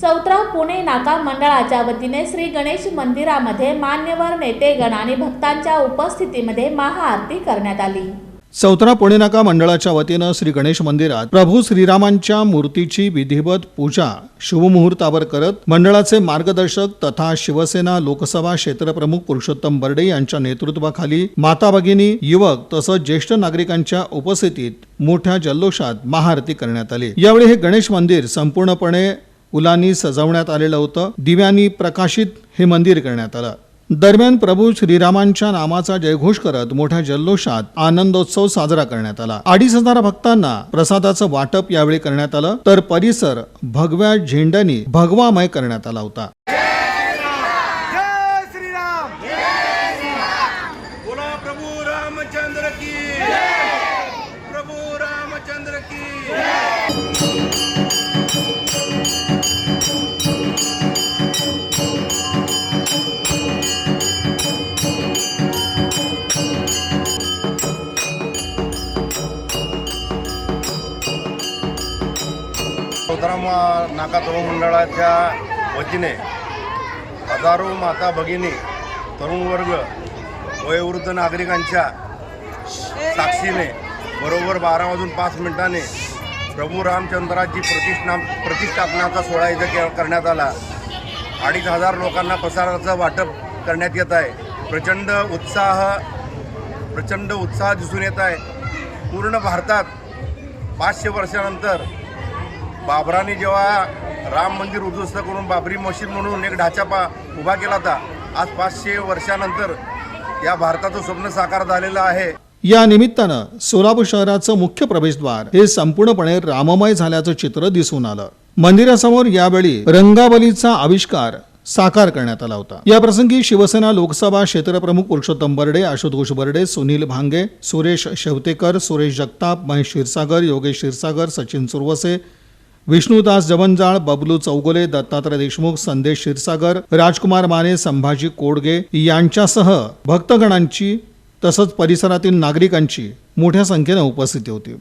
चौत्रा पुणे नाका मंडळाच्या वतीने श्री गणेश मंदिरामध्ये मान्यवर नेतेगण आणि भक्तांच्या उपस्थितीमध्ये महाआरती करण्यात आली. चौथरा पुणे नाका मंडळाच्या वतीनं श्री गणेश मंदिरात प्रभू श्रीरामांच्या मूर्तीची विधिवत पूजा शुभमुहूर्तावर करत मंडळाचे मार्गदर्शक तथा शिवसेना लोकसभा क्षेत्रप्रमुख पुरुषोत्तम बर्डे यांच्या नेतृत्वाखाली माता भगिनी युवक तसंच ज्येष्ठ नागरिकांच्या उपस्थितीत मोठ्या जल्लोषात महाआरती करण्यात आली. यावेळी हे गणेश मंदिर संपूर्णपणे फुलांनी सजवण्यात आलेलं होतं. दिव्यांनी प्रकाशित हे मंदिर करण्यात आलं. दरम्यान प्रभू श्रीरामांच्या नामाचा जयघोष करत मोठ्या जल्लोषात आनंदोत्सव साजरा करण्यात आला. अडीच हजार भक्तांना प्रसादाचं वाटप यावेळी करण्यात आलं. तर परिसर भगव्या झेंड्यानी भगवामय करण्यात आला होता. चौथरा नाका तरुण मंडळाच्या वतीने हजारो माता भगिनी तरुण वर्ग वयोवृद्ध नागरिकांच्या साक्षीने बरोबर बारा वाजून पाच मिनिटाने प्रभू रामचंद्राची प्रतिष्ठा प्रतिष्ठापनाचा सोहळा इथं के करण्यात आला. अडीच हजार लोकांना प्रसाराचं वाटप करण्यात येत आहे. प्रचंड उत्साह प्रचंड उत्साह दिसून येत आहे. पूर्ण भारतात पाचशे वर्षानंतर बाबराने जेव्हा राम मंदिर उद्ध्वस्त करून बाबरी मशीद म्हणून एक ढाचा पा उभा केला होता आज पाचशे वर्षानंतर या भारताचं स्वप्न साकार झालेलं आहे. या निमित्तानं सोलापूर शहराचं मुख्य प्रवेशद्वार हे संपूर्णपणे राममय झाल्याचं चित्र दिसून आलं. मंदिरासमोर यावेळी रंगावलीचा आविष्कार साकार करण्यात आला होता. या प्रसंगी शिवसेना लोकसभा क्षेत्रप्रमुख पुरुषोत्तम बर्डे आशुतोष बर्डे सुनील भांगे सुरेश शेवतेकर सुरेश जगताप महेश क्षीरसागर योगेश क्षीरसागर सचिन सुरवसे विष्णुदास जवंजाळ बबलू चौगुले दत्तात्रय देशमुख संदेश क्षीरसागर राजकुमार माने संभाजी कोडगे यांच्यासह भक्तगणांची तसंच परिसरातील नागरिकांची मोठ्या संख्येनं उपस्थिती होती.